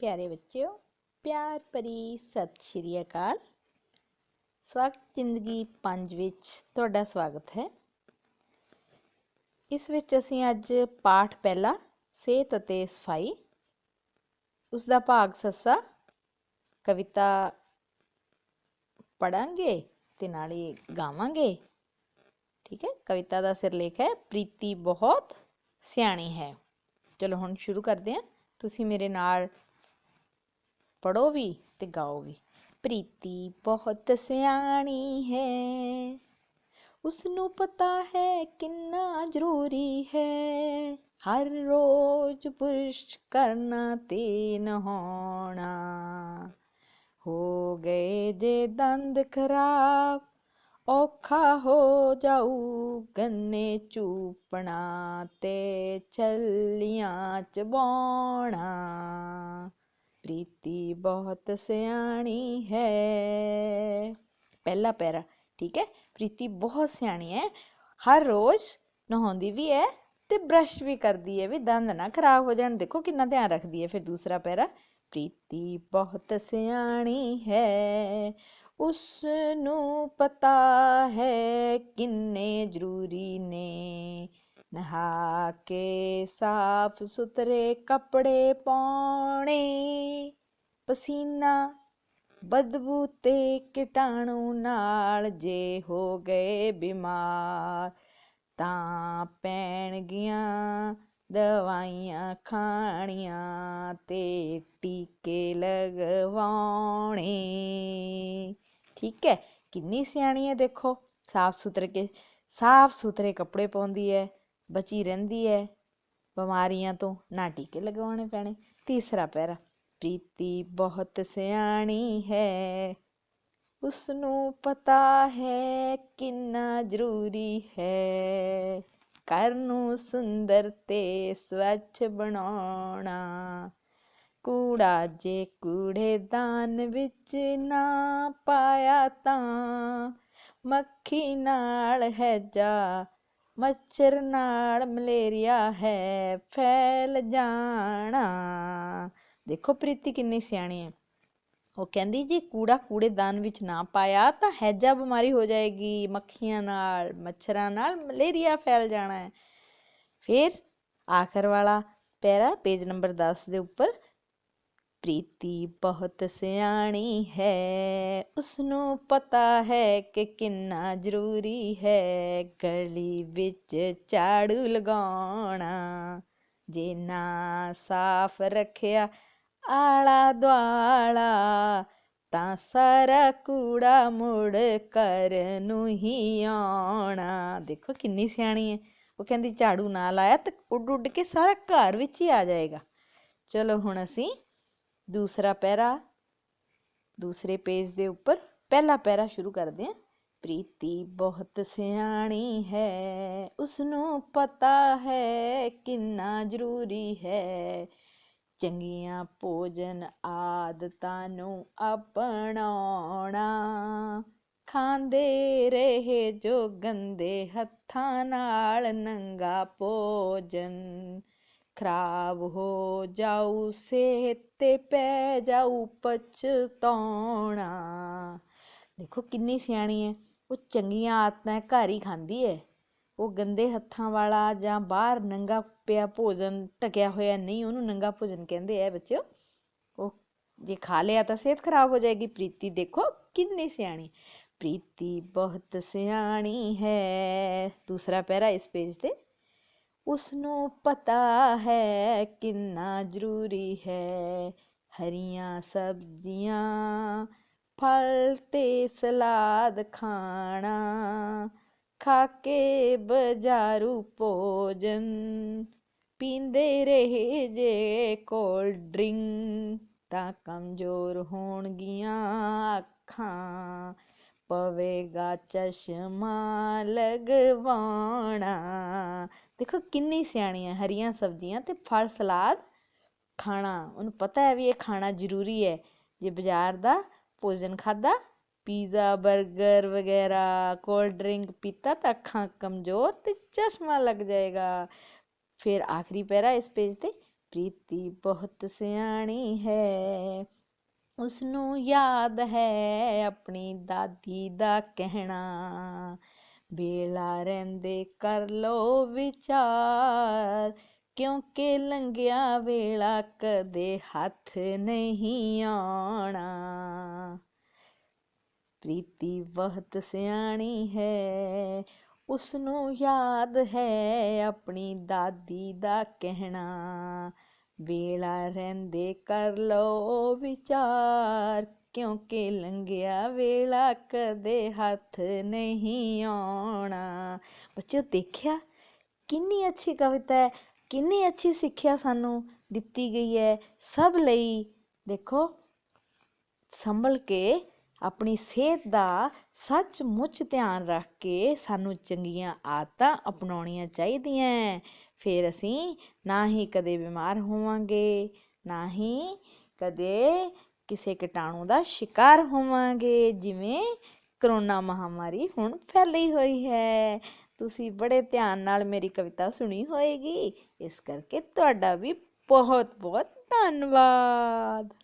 ਪਿਆਰੇ ਬੱਚਿਓ, ਪਿਆਰ ਭਰੀ ਸਤਿ ਸ਼੍ਰੀ ਅਕਾਲ। ਸਵਾਗਤ ਜ਼ਿੰਦਗੀ 5 ਵਿੱਚ ਤੁਹਾਡਾ ਸਵਾਗਤ ਹੈ। ਇਸ ਵਿੱਚ ਅਸੀਂ ਅੱਜ ਪਾਠ ਪਹਿਲਾ, ਸਿਹਤ ਅਤੇ ਸਫ਼ਾਈ ਉਸ ਦਾ ਭਾਗ ਸੱਸਾ, ਕਵਿਤਾ ਪੜਾਂਗੇ ਤੇ ਨਾਲੇ ਗਾਵਾਂਗੇ। ਠੀਕ ਹੈ, ਕਵਿਤਾ ਦਾ ਸਿਰਲੇਖ ਹੈ, ਪ੍ਰੀਤੀ ਬਹੁਤ ਸਿਆਣੀ ਹੈ। ਚਲੋ ਹੁਣ ਸ਼ੁਰੂ ਕਰਦੇ ਹਾਂ। ਤੁਸੀਂ ਮੇਰੇ ਨਾਲ ਪੜੋ ਵੀ ਤੇ ਗਾਓ ਵੀ। ਪ੍ਰੀਤੀ ਬਹੁਤ ਸਿਆਣੀ ਹੈ। ਉਸ ਨੂੰ ਪਤਾ ਹੈ ਕਿੰਨਾ ਜ਼ਰੂਰੀ ਹੈ। ਹਰ ਰੋਜ਼ ਬੁਰਸ਼ ਕਰਨਾ ਤੇ ਨਹਾਉਣਾ। ਹੋ ਗਏ ਜੇ ਦੰਦ ਖਰਾਬ, ਔਖਾ ਹੋ ਜਾਊ ਗੰਨੇ ਚੂਪਣਾ ਤੇ ਛੱਲੀਆਂ ਚਬਾਉਣਾ। ਪ੍ਰੀਤੀ ਬਹੁਤ ਸਿਆਣੀ ਹੈ। ਪਹਿਲਾ ਪੈਰਾ, ਠੀਕ ਹੈ? ਪ੍ਰੀਤੀ ਬਹੁਤ ਸਿਆਣੀ ਹੈ। ਹਰ ਰੋਜ਼ ਨਹਾਉਂਦੀ ਵੀ ਹੈ ਤੇ ਬ੍ਰਸ਼ ਵੀ ਕਰਦੀ ਹੈ ਵੀ ਦੰਦ ਨਾ ਖਰਾਬ ਹੋ ਜਾਣ। ਦੇਖੋ ਕਿੰਨਾ ਧਿਆਨ ਰੱਖਦੀ ਹੈ ਫਿਰ ਦੂਸਰਾ ਪੈਰਾ, ਪ੍ਰੀਤੀ ਬਹੁਤ ਸਿਆਣੀ ਹੈ। ਉਸ ਨੂੰ ਪਤਾ ਹੈ ਕਿੰਨੇ ਜ਼ਰੂਰੀ ਨੇ। ਨਹਾ ਕੇ ਸਾਫ਼ ਸੁਥਰੇ ਕੱਪੜੇ ਪਾਉਣੇ, ਪਸੀਨਾ ਬਦਬੂ ਤੇ ਕੀਟਾਣੂ ਨਾਲ ਜੇ ਹੋ ਗਏ ਬਿਮਾਰ, ਤਾਂ ਪੈਣਗੀਆਂ ਦਵਾਈਆਂ ਖਾਣੀਆਂ ਤੇ ਟੀਕੇ ਲਗਵਾਉਣੇ। ਠੀਕ ਹੈ, ਕਿੰਨੀ ਸਿਆਣੀ ਹੈ ਦੇਖੋ, ਸਾਫ਼ ਸੁਥਰੇ ਕੇ, ਸਾਫ਼ ਸੁਥਰੇ ਕੱਪੜੇ ਪਾਉਂਦੀ ਹੈ। ਬਚੀ ਰਹਿੰਦੀ ਹੈ ਬਿਮਾਰੀਆਂ ਤੋਂ ਨਾ ਟੀਕੇ ਲਗਵਾਉਣੇ ਪੈਣੇ। ਤੀਸਰਾ ਪੈਰਾ, ਪ੍ਰੀਤੀ ਬਹੁਤ ਸਿਆਣੀ ਹੈ। ਉਸ ਨੂੰ ਪਤਾ ਹੈ ਕਿੰਨਾ ਜ਼ਰੂਰੀ ਹੈ। ਘਰ ਨੂੰ ਸੁੰਦਰ ਤੇ ਸਵੱਛ ਬਣਾਉਣਾ। ਕੂੜਾ ਜੇ ਕੂੜੇਦਾਨ ਵਿੱਚ ਨਾ ਪਾਇਆ ਤਾਂ ਮੱਖੀ ਨਾਲ ਹੈ ਜਾ ਮੱਛਰ ਨਾਲ ਮਲੇਰੀਆ ਹੈ, ਫੈਲ ਜਾਣਾ। ਦੇਖੋ ਪ੍ਰੀਤੀ ਕਿੰਨੀ ਸਿਆਣੀ ਹੈ। ਉਹ ਕਹਿੰਦੀ, ਜੇ ਕੂੜਾ ਕੂੜੇਦਾਨ ਵਿੱਚ ਨਾ ਪਾਇਆ ਤਾਂ ਹੈਜਾ ਬਿਮਾਰੀ ਹੋ ਜਾਏਗੀ। ਮੱਖੀਆਂ ਨਾਲ, ਮੱਛਰਾਂ ਨਾਲ ਮਲੇਰੀਆ ਫੈਲ ਜਾਣਾ ਹੈ। ਫਿਰ ਆਖਰ ਵਾਲਾ ਪੈਰਾ, ਪੇਜ ਨੰਬਰ 10 ਦੇ ਉੱਪਰ ਪ੍ਰੀਤੀ ਬਹੁਤ ਸਿਆਣੀ ਹੈ। ਉਸ ਨੂੰ ਪਤਾ ਹੈ ਕਿ ਕਿੰਨਾ ਜ਼ਰੂਰੀ ਹੈ ਗਲੀ ਵਿੱਚ ਝਾੜੂ ਲਗਾਉਣਾ। ਜੇ ਨਾ ਸਾਫ਼ ਰੱਖਿਆ ਆਲਾ ਦੁਆਲਾ, ਤਾਂ ਸਾਰਾ ਕੂੜਾ ਮੁੜ ਕਰ ਨੂੰ ਹੀ ਆਉਣਾ। ਦੇਖੋ ਕਿੰਨੀ ਸਿਆਣੀ ਹੈ। ਉਹ ਕਹਿੰਦੀ ਝਾੜੂ ਨਾ ਲਾਇਆ ਤਾਂ ਉੱਡ ਉੱਡ ਕੇ ਸਾਰਾ ਘਰ ਵਿੱਚ ਹੀ ਆ ਜਾਏਗਾ। ਚਲੋ ਹੁਣ ਅਸੀਂ ਦੂਸਰਾ ਪੈਰਾ, ਦੂਸਰੇ ਪੇਜ ਦੇ ਉੱਪਰ ਪਹਿਲਾ ਪੈਰਾ ਸ਼ੁਰੂ ਕਰਦੇ ਹਾਂ। ਪ੍ਰੀਤੀ ਬਹੁਤ ਸਿਆਣੀ ਹੈ ਉਸ ਨੂੰ ਪਤਾ ਹੈ ਕਿੰਨਾ ਜ਼ਰੂਰੀ ਹੈ। ਚੰਗੀਆਂ ਭੋਜਨ ਆਦਤਾਂ ਨੂੰ ਅਪਣਾਉਣਾ, ਖਾਂਦੇ ਰਹੇ ਜੋ ਗੰਦੇ ਹੱਥਾਂ ਨਾਲ ਨੰਗਾ ਭੋਜਨ। ਖਰਾਬ ਹੋ ਜਾਊ, ਸਿਹਤ ਤੇ ਪੈ ਜਾਊ ਪਛਤਾਉਣਾ ਦੇਖੋ ਕਿੰਨੀ ਸਿਆਣੀ ਹੈ ਉਹ ਚੰਗੀਆਂ ਆਦਤਾਂ ਘਰ ਹੀ ਖਾਂਦੀ ਹੈ ਉਹ ਗੰਦੇ ਹੱਥਾਂ ਵਾਲਾ ਜਾਂ ਬਾਹਰ ਨੰਗਾ ਪਿਆ ਭੋਜਨ ਟਕਿਆ ਹੋਇਆ ਨਹੀਂ, ਉਹਨੂੰ ਨੰਗਾ ਭੋਜਨ ਕਹਿੰਦੇ ਆ ਬੱਚਿਓ। ਉਹ ਜੇ ਖਾ ਲਿਆ ਤਾਂ ਸਿਹਤ ਖਰਾਬ ਹੋ ਜਾਏਗੀ। ਪ੍ਰੀਤੀ ਦੇਖੋ ਕਿੰਨੀ ਸਿਆਣੀ ਪ੍ਰੀਤੀ ਬਹੁਤ ਸਿਆਣੀ ਹੈ। ਦੂਸਰਾ ਪੈਰਾ ਇਸ ਪੇਜ ਤੇ। ਉਸ ਨੂੰ ਪਤਾ ਹੈ ਕਿੰਨਾ ਜ਼ਰੂਰੀ ਹੈ ਹਰੀਆਂ ਸਬਜ਼ੀਆਂ, ਫਲ ਤੇ ਸਲਾਦ ਖਾਣਾ, ਖਾ ਕੇ ਬਜ਼ਾਰੂ ਭੋਜਨ, ਪੀਂਦੇ ਰਹੇ ਜੇ ਕੋਲਡ ਡਰਿੰਕ ਤਾਂ ਕਮਜ਼ੋਰ ਹੋਣਗੀਆਂ ਅੱਖਾਂ। ਪਵੇਗਾ ਚਸ਼ਮਾ ਲਗਵਾਉਣਾ। ਦੇਖੋ ਕਿੰਨੀ ਸਿਆਣੀ ਹੈ ਹਰੀਆਂ ਸਬਜ਼ੀਆਂ ਤੇ ਫਲ, ਸਲਾਦ ਖਾਣਾ। ਉਹਨੂੰ ਪਤਾ ਹੈ ਵੀ ਇਹ ਖਾਣਾ ਜ਼ਰੂਰੀ ਹੈ। ਜੇ ਬਾਜ਼ਾਰ ਦਾ ਭੋਜਨ ਖਾਦਾ ਪੀਜ਼ਾ 버ਗਰ ਵਗੈਰਾ, ਕੋਲਡ ਡਰਿੰਕ ਪੀਤਾ ਤਾਂ ਅੱਖਾਂ ਕਮਜ਼ੋਰ ਤੇ ਚਸ਼ਮਾ ਲੱਗ ਜਾਏਗਾ। ਫਿਰ ਆਖਰੀ ਪੈਰਾ ਇਸ ਪੇਜ ਤੇ, ਪ੍ਰੀਤੀ ਬਹੁਤ ਸਿਆਣੀ ਹੈ। ਉਸਨੂੰ ਯਾਦ ਹੈ ਆਪਣੀ ਦਾਦੀ ਦਾ ਕਹਿਣਾ। ਵੇਲਾ ਰਹਿੰਦੇ ਕਰ ਲੋ ਵਿਚਾਰ, ਕਿਉਂਕਿ ਲੰਘਿਆ ਵੇਲਾ ਕਦੇ ਹੱਥ ਨਹੀਂ ਆਉਣਾ। ਪ੍ਰੀਤੀ ਬਹੁਤ ਸਿਆਣੀ ਹੈ, ਉਸਨੂੰ ਯਾਦ ਹੈ ਆਪਣੀ ਦਾਦੀ ਦਾ ਕਹਿਣਾ। ਵੇਲਾ ਰਹਿੰਦੇ ਕਰ ਲੋ ਵਿਚਾਰ ਕਿਉਂਕਿ ਲੰਘਿਆ ਵੇਲਾ ਕਦੇ ਹੱਥ ਨਹੀਂ ਆਉਣਾ ਬੱਚਿਓ ਦੇਖਿਆ ਕਿੰਨੀ ਅੱਛੀ ਕਵਿਤਾ ਹੈ ਕਿੰਨੀ ਅੱਛੀ ਸਿੱਖਿਆ ਸਾਨੂੰ ਦਿੱਤੀ ਗਈ ਹੈ ਸਭ ਲਈ ਦੇਖੋ ਸੰਭਲ ਕੇ ਆਪਣੀ ਸਿਹਤ ਦਾ ਸੱਚਮੁੱਚ ਧਿਆਨ ਰੱਖ ਕੇ ਸਾਨੂੰ ਚੰਗੀਆਂ ਆਦਤਾਂ ਅਪਣਾਉਣੀਆਂ ਚਾਹੀਦੀਆਂ ਫਿਰ ਅਸੀਂ ਨਾ ਹੀ ਕਦੇ ਬਿਮਾਰ ਹੋਵਾਂਗੇ, ਨਾ ਹੀ ਕਦੇ ਕਿਸੇ ਕੀਟਾਣੂ ਦਾ ਸ਼ਿਕਾਰ ਹੋਵਾਂਗੇ, ਜਿਵੇਂ ਕਰੋਨਾ ਮਹਾਮਾਰੀ ਹੁਣ ਫੈਲੀ ਹੋਈ ਹੈ। ਤੁਸੀਂ ਬੜੇ ਧਿਆਨ ਨਾਲ ਮੇਰੀ ਕਵਿਤਾ ਸੁਣੀ ਹੋਏਗੀ। ਇਸ ਕਰਕੇ ਤੁਹਾਡਾ ਵੀ ਬਹੁਤ ਬਹੁਤ ਧੰਨਵਾਦ।